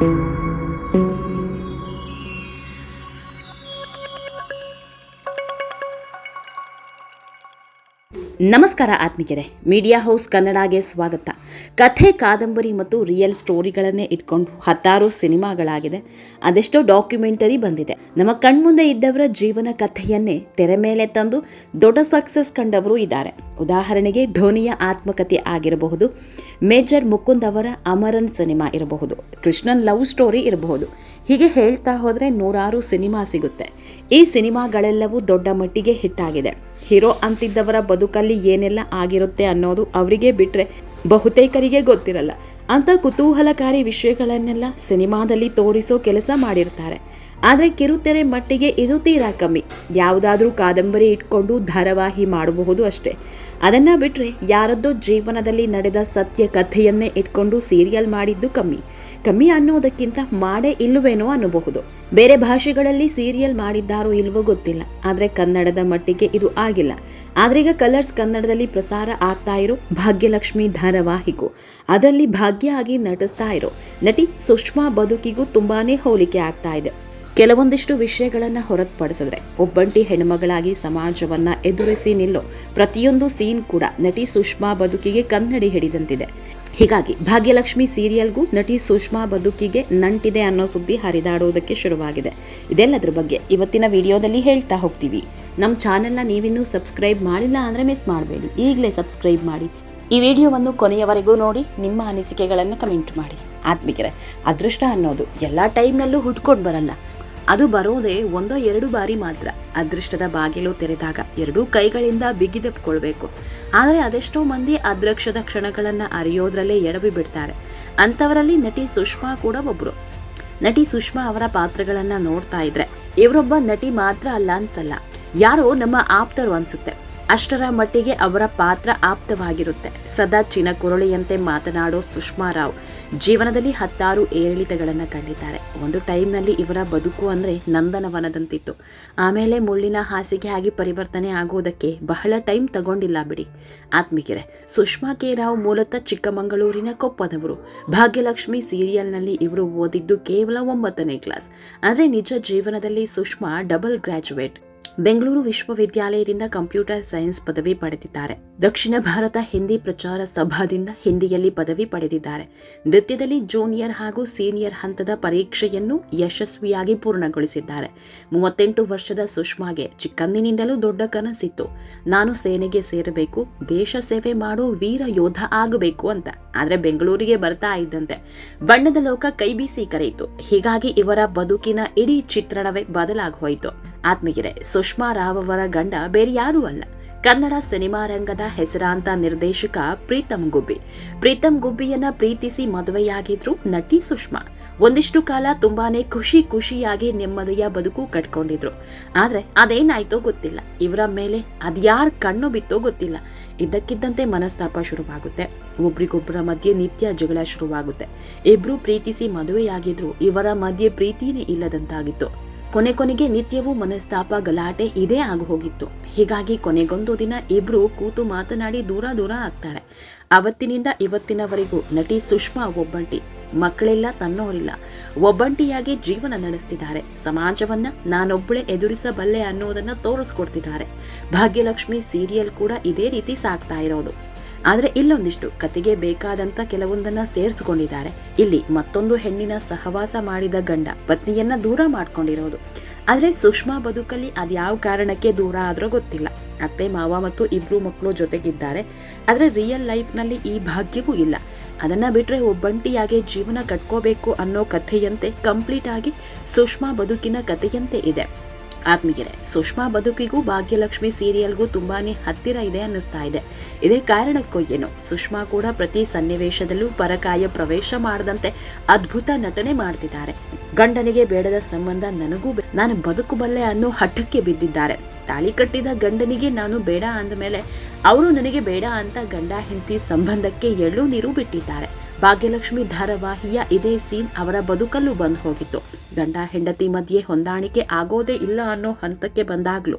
thank you ನಮಸ್ಕಾರ ಆತ್ಮಿಕರೇ media house ಕನ್ನಡಗೆ ಸ್ವಾಗತ. ಕಥೆ, ಕಾದಂಬರಿ ಮತ್ತು ರಿಯಲ್ ಸ್ಟೋರಿಗಳನ್ನೇ ಇಟ್ಕೊಂಡು ಹತ್ತಾರು ಸಿನಿಮಾಗಳಾಗಿದೆ. ಅದೆಷ್ಟೋ ಡಾಕ್ಯುಮೆಂಟರಿ ಬಂದಿದೆ. ನಮ್ಮ ಕಣ್ಮುಂದೆ ಇದ್ದವರ ಜೀವನ ಕಥೆಯನ್ನೇ ತೆರೆ ಮೇಲೆ ತಂದು ದೊಡ್ಡ ಸಕ್ಸಸ್ ಕಂಡವರು ಇದ್ದಾರೆ. ಉದಾಹರಣೆಗೆ ಧೋನಿಯ ಆತ್ಮಕಥೆ ಆಗಿರಬಹುದು, ಮೇಜರ್ ಮುಕುಂದ್ ಅವರ ಅಮರನ್ ಸಿನಿಮಾ ಇರಬಹುದು, ಕೃಷ್ಣನ್ ಲವ್ ಸ್ಟೋರಿ ಇರಬಹುದು. ಹೀಗೆ ಹೇಳ್ತಾ ಹೋದರೆ ನೂರಾರು ಸಿನಿಮಾ ಸಿಗುತ್ತೆ. ಈ ಸಿನಿಮಾಗಳೆಲ್ಲವೂ ದೊಡ್ಡ ಮಟ್ಟಿಗೆ ಹಿಟ್ಟಾಗಿದೆ ಹೀರೋ ಅಂತಿದ್ದವರ ಬದುಕಲ್ಲಿ ಏನೆಲ್ಲ ಆಗಿರುತ್ತೆ ಅನ್ನೋದು ಅವರಿಗೆ ಬಿಟ್ಟರೆ ಬಹುತೇಕರಿಗೆ ಗೊತ್ತಿರಲ್ಲ. ಅಂಥ ಕುತೂಹಲಕಾರಿ ವಿಷಯಗಳನ್ನೆಲ್ಲ ಸಿನಿಮಾದಲ್ಲಿ ತೋರಿಸೋ ಕೆಲಸ ಮಾಡಿರ್ತಾರೆ. ಆದರೆ ಕಿರುತೆರೆ ಮಟ್ಟಿಗೆ ಇದು ತೀರಾ ಕಮ್ಮಿ. ಯಾವುದಾದ್ರೂ ಕಾದಂಬರಿ ಇಟ್ಕೊಂಡು ಧಾರಾವಾಹಿ ಮಾಡಬಹುದು ಅಷ್ಟೇ. ಅದನ್ನು ಬಿಟ್ಟರೆ ಯಾರದ್ದೋ ಜೀವನದಲ್ಲಿ ನಡೆದ ಸತ್ಯ ಕಥೆಯನ್ನೇ ಇಟ್ಕೊಂಡು ಸೀರಿಯಲ್ ಮಾಡಿದ್ದು ಕಮ್ಮಿ. ಕಮ್ಮಿ ಅನ್ನೋದಕ್ಕಿಂತ ಮಾಡೇ ಇಲ್ಲವೇನೋ ಅನ್ನಬಹುದು. ಬೇರೆ ಭಾಷೆಗಳಲ್ಲಿ ಸೀರಿಯಲ್ ಮಾಡಿದ್ದಾರೋ ಇಲ್ವೋ ಗೊತ್ತಿಲ್ಲ. ಆದರೆ ಕನ್ನಡದ ಮಟ್ಟಿಗೆ ಇದು ಆಗಿಲ್ಲ. ಆದ್ರೀಗ ಕಲರ್ಸ್ ಕನ್ನಡದಲ್ಲಿ ಪ್ರಸಾರ ಆಗ್ತಾ ಇರೋ ಭಾಗ್ಯಲಕ್ಷ್ಮಿ ಧಾರಾವಾಹಿಗೂ, ಅದರಲ್ಲಿ ಭಾಗ್ಯ ಆಗಿ ನಟಿಸ್ತಾ ಇರೋ ನಟಿ ಸುಷ್ಮಾ ಬದುಕಿಗೂ ತುಂಬಾನೇ ಹೋಲಿಕೆ ಆಗ್ತಾ ಇದೆ. ಕೆಲವೊಂದಿಷ್ಟು ವಿಷಯಗಳನ್ನು ಹೊರತುಪಡಿಸಿದ್ರೆ ಒಬ್ಬಂಟಿ ಹೆಣ್ಮಗಳಾಗಿ ಸಮಾಜವನ್ನ ಎದುರಿಸಿ ನಿಲ್ಲೋ ಪ್ರತಿಯೊಂದು ಸೀನ್ ಕೂಡ ನಟಿ ಸುಷ್ಮಾ ಬದುಕಿಗೆ ಕನ್ನಡಿ ಹಿಡಿದಂತಿದೆ. ಹೀಗಾಗಿ ಭಾಗ್ಯಲಕ್ಷ್ಮಿ ಸೀರಿಯಲ್ಗೂ ನಟಿ ಸುಷ್ಮಾ ಬದುಕಿಗೆ ನಂಟಿದೆ ಅನ್ನೋ ಸುದ್ದಿ ಹರಿದಾಡುವುದಕ್ಕೆ ಶುರುವಾಗಿದೆ. ಇದೆಲ್ಲದ್ರ ಬಗ್ಗೆ ಇವತ್ತಿನ ವಿಡಿಯೋದಲ್ಲಿ ಹೇಳ್ತಾ ಹೋಗ್ತೀವಿ. ನಮ್ಮ ಚಾನೆಲ್ನ ನೀವಿನ್ನೂ ಸಬ್ಸ್ಕ್ರೈಬ್ ಮಾಡಿಲ್ಲ ಅಂದರೆ ಮಿಸ್ ಮಾಡಬೇಡಿ. ಈಗಲೇ ಸಬ್ಸ್ಕ್ರೈಬ್ ಮಾಡಿ. ಈ ವಿಡಿಯೋವನ್ನು ಕೊನೆಯವರೆಗೂ ನೋಡಿ, ನಿಮ್ಮ ಅನಿಸಿಕೆಗಳನ್ನು ಕಮೆಂಟ್ ಮಾಡಿ. ಆತ್ಮಿಕರೆ, ಅದೃಷ್ಟ ಅನ್ನೋದು ಎಲ್ಲ ಟೈಮ್ನಲ್ಲೂ ಹುಡ್ಕೊಂಡು ಬರಲ್ಲ. ಅದು ಬರೋದೇ ಒಂದೋ ಎರಡು ಬಾರಿ ಮಾತ್ರ. ಅದೃಷ್ಟದ ಬಾಗಿಲು ತೆರೆದಾಗ ಎರಡೂ ಕೈಗಳಿಂದ ಬಿಗಿದೆಪ್ಕೊಳ್ಬೇಕು. ಆದರೆ ಅದೆಷ್ಟೋ ಮಂದಿ ಅದೃಕ್ಷದ ಕ್ಷಣಗಳನ್ನು ಅರಿಯೋದ್ರಲ್ಲೇ ಎಡವಿ ಬಿಡ್ತಾರೆ. ಅಂಥವರಲ್ಲಿ ನಟಿ ಸುಷ್ಮಾ ಕೂಡ ಒಬ್ಬರು ನಟಿ ಸುಷ್ಮಾ ಅವರ ಪಾತ್ರಗಳನ್ನು ನೋಡ್ತಾ ಇದ್ರೆ, ಇವರೊಬ್ಬ ನಟಿ ಮಾತ್ರ ಅಲ್ಲ ಅನ್ಸಲ್ಲ. ಯಾರೋ ನಮ್ಮ ಆಪ್ತರು ಅನ್ಸುತ್ತೆ. ಅಷ್ಟರ ಮಟ್ಟಿಗೆ ಅವರ ಪಾತ್ರ ಆಪ್ತವಾಗಿರುತ್ತೆ. ಸದಾ ಚಿನಕುರುಳಿಯಂತೆ ಮಾತನಾಡೋ ಸುಷ್ಮಾ ರಾವ್ ಜೀವನದಲ್ಲಿ ಹತ್ತಾರು ಏರಿಳಿತಗಳನ್ನು ಕಂಡಿದ್ದಾರೆ. ಒಂದು ಟೈಮ್ನಲ್ಲಿ ಇವರ ಬದುಕು ಅಂದರೆ ನಂದನವನದಂತಿತ್ತು. ಆಮೇಲೆ ಮುಳ್ಳಿನ ಹಾಸಿಗೆ ಆಗಿ ಪರಿವರ್ತನೆ ಆಗೋದಕ್ಕೆ ಬಹಳ ಟೈಮ್ ತಗೊಂಡಿಲ್ಲ ಬಿಡಿ. ಆತ್ಮಿಕರೆ, ಸುಷ್ಮಾ ಕೆ. ರಾವ್ ಮೂಲತಃ ಚಿಕ್ಕಮಗಳೂರಿನ ಕೊಪ್ಪದವರು. ಭಾಗ್ಯಲಕ್ಷ್ಮಿ ಸೀರಿಯಲ್ನಲ್ಲಿ ಇವರು ಓದಿದ್ದು ಕೇವಲ ಒಂಬತ್ತನೇ ಕ್ಲಾಸ್. ಅಂದರೆ ನಿಜ ಜೀವನದಲ್ಲಿ ಸುಷ್ಮಾ ಡಬಲ್ ಗ್ರ್ಯಾಜುಯೇಟ್. ಬೆಂಗಳೂರು ವಿಶ್ವವಿದ್ಯಾಲಯದಿಂದ ಕಂಪ್ಯೂಟರ್ ಸೈನ್ಸ್ ಪದವಿ ಪಡೆದಿದ್ದಾರೆ. ದಕ್ಷಿಣ ಭಾರತ ಹಿಂದಿ ಪ್ರಚಾರ ಸಭಾದಿಂದ ಹಿಂದಿಯಲ್ಲಿ ಪದವಿ ಪಡೆದಿದ್ದಾರೆ. ನೃತ್ಯದಲ್ಲಿ ಜೂನಿಯರ್ ಹಾಗೂ ಸೀನಿಯರ್ ಹಂತದ ಪರೀಕ್ಷೆಯನ್ನು ಯಶಸ್ವಿಯಾಗಿ ಪೂರ್ಣಗೊಳಿಸಿದ್ದಾರೆ. ಮೂವತ್ತೆಂಟು ವರ್ಷದ ಸುಷ್ಮಾಗೆ ಚಿಕ್ಕಂದಿನಿಂದಲೂ ದೊಡ್ಡ ಕನಸಿತ್ತು. ನಾನು ಸೇನೆಗೆ ಸೇರಬೇಕು, ದೇಶ ಸೇವೆ ಮಾಡೋ, ವೀರ ಯೋಧ ಆಗಬೇಕು ಅಂತ. ಆದರೆ ಬೆಂಗಳೂರಿಗೆ ಬರ್ತಾ ಇದ್ದಂತೆ ಬಣ್ಣದ ಲೋಕ ಕೈ ಬೀಸಿ ಕರೆಯಿತು. ಹೀಗಾಗಿ ಇವರ ಬದುಕಿನ ಇಡೀ ಚಿತ್ರಣವೇ ಬದಲಾಗಿ ಹೋಯಿತು. ಆತ್ಮೀಯರೇ, ಸುಷ್ಮಾ ರಾವ್ ಅವರ ಗಂಡ ಬೇರೆ ಯಾರೂ ಅಲ್ಲ. ಕನ್ನಡ ಸಿನಿಮಾ ರಂಗದ ಹೆಸರಾಂತ ನಿರ್ದೇಶಕ ಪ್ರೀತಮ್ ಗುಬ್ಬಿ. ಪ್ರೀತಮ್ ಗುಬ್ಬಿಯನ್ನ ಪ್ರೀತಿಸಿ ಮದುವೆಯಾಗಿದ್ರು ನಟಿ ಸುಷ್ಮಾ. ಒಂದಿಷ್ಟು ಕಾಲ ತುಂಬಾನೇ ಖುಷಿ ಖುಷಿಯಾಗಿ ನೆಮ್ಮದಿಯ ಬದುಕು ಕಟ್ಕೊಂಡಿದ್ರು. ಆದ್ರೆ ಅದೇನಾಯ್ತೋ ಗೊತ್ತಿಲ್ಲ. ಇವರ ಮೇಲೆ ಅದ್ಯಾರ ಕಣ್ಣು ಬಿತ್ತೋ ಗೊತ್ತಿಲ್ಲ. ಇದ್ದಕ್ಕಿದ್ದಂತೆ ಮನಸ್ತಾಪ ಶುರುವಾಗುತ್ತೆ. ಒಬ್ರಿಗೊಬ್ಬರ ಮಧ್ಯೆ ನಿತ್ಯ ಜಗಳ ಶುರುವಾಗುತ್ತೆ. ಇಬ್ರು ಪ್ರೀತಿಸಿ ಮದುವೆಯಾಗಿದ್ರು ಇವರ ಮಧ್ಯೆ ಪ್ರೀತಿನೇ ಇಲ್ಲದಂತಾಗಿತ್ತು. ಕೊನೆ ಕೊನೆಗೆ ನಿತ್ಯವೂ ಮನಸ್ತಾಪ ಗಲಾಟೆ ಇದೇ ಆಗು ಹೋಗಿತ್ತು. ಹೀಗಾಗಿ ಕೊನೆಗೊಂದು ದಿನ ಇಬ್ರು ಕೂತು ಮಾತನಾಡಿ ದೂರ ದೂರ ಆಗ್ತಾರೆ. ಅವತ್ತಿನಿಂದ ಇವತ್ತಿನವರೆಗೂ ನಟಿ ಸುಷ್ಮಾ ಒಬ್ಬಂಟಿ, ಮಕ್ಕಳೆಲ್ಲ ತನ್ನೋರಿಲ್ಲ. ಒಬ್ಬಂಟಿಯಾಗಿ ಜೀವನ ನಡೆಸ್ತಿದ್ದಾರೆ. ಸಮಾಜವನ್ನ ನಾನೊಬ್ಬಳೇ ಎದುರಿಸಬಲ್ಲೆ ಅನ್ನೋದನ್ನ ತೋರಿಸ್ಕೊಡ್ತಿದ್ದಾರೆ. ಭಾಗ್ಯಲಕ್ಷ್ಮಿ ಸೀರಿಯಲ್ ಕೂಡ ಇದೇ ರೀತಿ ಸಾಕ್ತಾ ಇರೋದು. ಆದರೆ ಇಲ್ಲೊಂದಿಷ್ಟು ಕತೆಗೆ ಬೇಕಾದಂತ ಕೆಲವೊಂದನ್ನ ಸೇರಿಸಿಕೊಂಡಿದ್ದಾರೆ. ಇಲ್ಲಿ ಮತ್ತೊಂದು ಹೆಣ್ಣಿನ ಸಹವಾಸ ಮಾಡಿದ ಗಂಡ ಪತ್ನಿಯನ್ನ ದೂರ ಮಾಡ್ಕೊಂಡಿರೋದು. ಆದರೆ ಸುಷ್ಮಾ ಬದುಕಲ್ಲಿ ಅದ್ಯಾವ ಕಾರಣಕ್ಕೆ ದೂರ ಆದ್ರೂ ಗೊತ್ತಿಲ್ಲ. ಅತ್ತೆ, ಮಾವ ಮತ್ತು ಇಬ್ರು ಮಕ್ಕಳು ಜೊತೆಗಿದ್ದಾರೆ. ಆದರೆ ರಿಯಲ್ ಲೈಫ್ನಲ್ಲಿ ಈ ಭಾಗ್ಯವೂ ಇಲ್ಲ. ಅದನ್ನ ಬಿಟ್ಟರೆ ಒಬ್ಬಂಟಿಯಾಗಿ ಜೀವನ ಕಟ್ಕೋಬೇಕು ಅನ್ನೋ ಕಥೆಯಂತೆ ಕಂಪ್ಲೀಟ್ ಆಗಿ ಸುಷ್ಮಾ ಬದುಕಿನ ಕಥೆಯಂತೆ ಇದೆ. ಆತ್ಮೀಯರೇ, ಸುಷ್ಮಾ ಬದುಕಿಗೂ ಭಾಗ್ಯಲಕ್ಷ್ಮಿ ಸೀರಿಯಲ್ಗೂ ತುಂಬಾನೇ ಹತ್ತಿರ ಇದೆ ಅನ್ನಿಸ್ತಾ ಇದೆ. ಇದೇ ಕಾರಣಕ್ಕೂ ಏನೋ, ಸುಷ್ಮಾ ಕೂಡ ಪ್ರತಿ ಸನ್ನಿವೇಶದಲ್ಲೂ ಪರಕಾಯ ಪ್ರವೇಶ ಮಾಡದಂತೆ ಅದ್ಭುತ ನಟನೆ ಮಾಡ್ತಿದ್ದಾರೆ. ಗಂಡನಿಗೆ ಬೇಡದ ಸಂಬಂಧ ನನಗೂ ನಾನು ನಾನು ಬದುಕಬಲ್ಲೆ ಅನ್ನೋ ಹಠಕ್ಕೆ ಬಿದ್ದಿದ್ದಾರೆ. ತಾಳಿ ಕಟ್ಟಿದ ಗಂಡನಿಗೆ ನಾನು ಬೇಡ ಅಂದ ಮೇಲೆ ಅವರು ನನಗೆ ಬೇಡ ಅಂತ ಗಂಡ ಹೆಂಡತಿ ಸಂಬಂಧಕ್ಕೆ ಎಳ್ಳು ನೀರು ಬಿಟ್ಟಿದ್ದಾರೆ. ಭಾಗ್ಯಲಕ್ಷ್ಮಿ ಧಾರಾವಾಹಿಯ ಇದೇ ಸೀನ್ ಅವರ ಬದುಕಲ್ಲೂ ಬಂದು ಹೋಗಿತ್ತು. ಗಂಡ ಹೆಂಡತಿ ಮಧ್ಯೆ ಹೊಂದಾಣಿಕೆ ಆಗೋದೇ ಇಲ್ಲ ಅನ್ನೋ ಹಂತಕ್ಕೆ ಬಂದಾಗಲೂ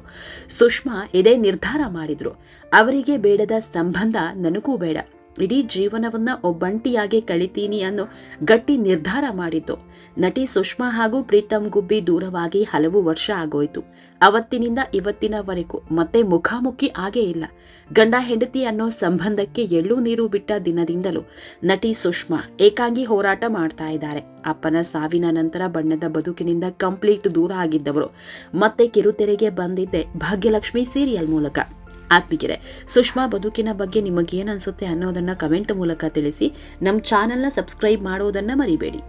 ಸುಷ್ಮಾ ಇದೇ ನಿರ್ಧಾರ ಮಾಡಿದ್ರು. ಅವರಿಗೆ ಬೇಡದ ಸಂಬಂಧ ನನಗೂ ಬೇಡ. ಇಡೀ ಜೀವನವನ್ನ ಒಬ್ಬಂಟಿಯಾಗಿ ಕಳಿತೀನಿ ಅನ್ನೋ ಗಟ್ಟಿ ನಿರ್ಧಾರ ಮಾಡಿದ್ದು ನಟಿ ಸುಷ್ಮಾ ಹಾಗೂ ಪ್ರೀತಮ್ ಗುಬ್ಬಿ ದೂರವಾಗಿ ಹಲವು ವರ್ಷ ಆಗೋಯ್ತು. ಅವತ್ತಿನಿಂದ ಇವತ್ತಿನವರೆಗೂ ಮತ್ತೆ ಮುಖಾಮುಖಿ ಆಗೇ ಇಲ್ಲ. ಗಂಡ ಹೆಂಡತಿ ಅನ್ನೋ ಸಂಬಂಧಕ್ಕೆ ಎಳ್ಳು ನೀರು ಬಿಟ್ಟ ದಿನದಿಂದಲೂ ನಟಿ ಸುಷ್ಮಾ ಏಕಾಂಗಿ ಹೋರಾಟ ಮಾಡ್ತಾ ಇದ್ದಾರೆ. ಅಪ್ಪನ ಸಾವಿನ ನಂತರ ಬಣ್ಣದ ಬದುಕಿನಿಂದ ಕಂಪ್ಲೀಟ್ ದೂರ ಆಗಿದ್ದವರು ಮತ್ತೆ ಕಿರುತೆರೆಗೆ ಬಂದಿದ್ದೆ ಭಾಗ್ಯಲಕ್ಷ್ಮಿ ಸೀರಿಯಲ್ ಮೂಲಕ. ಆತ್ಮಿಗೆರೆ ಸುಷ್ಮಾ ಬದುಕಿನ ಬಗ್ಗೆ ನಿಮಗೇನು ಅನಿಸುತ್ತೆ ಅನ್ನೋದನ್ನು ಕಮೆಂಟ್ ಮೂಲಕ ತಿಳಿಸಿ ನಮ್ಮ ಚಾನಲ್ನ ಸಬ್ಸ್ಕ್ರೈಬ್ ಮಾಡೋದನ್ನು ಮರಿಬೇಡಿ.